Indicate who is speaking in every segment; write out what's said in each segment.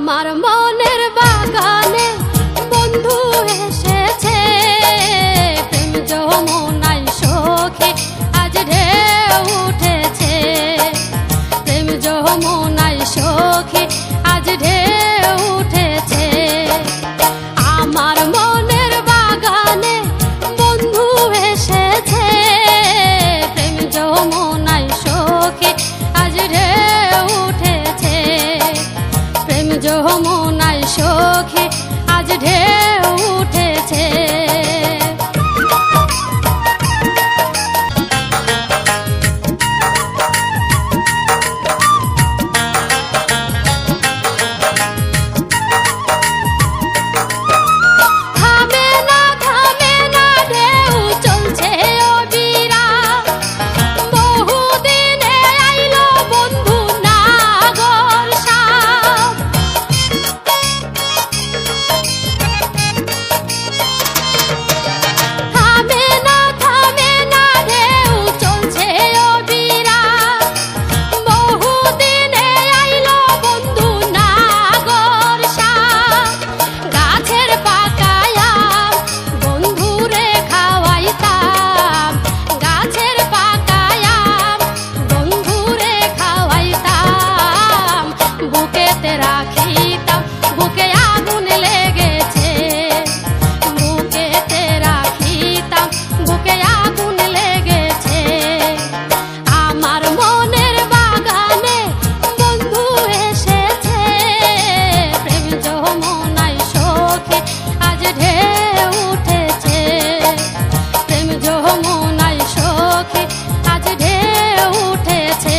Speaker 1: আমার মনের যমুনাই সখী আজ ঢেউ উঠেছে।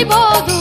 Speaker 1: ಕಲಿಬಹುದು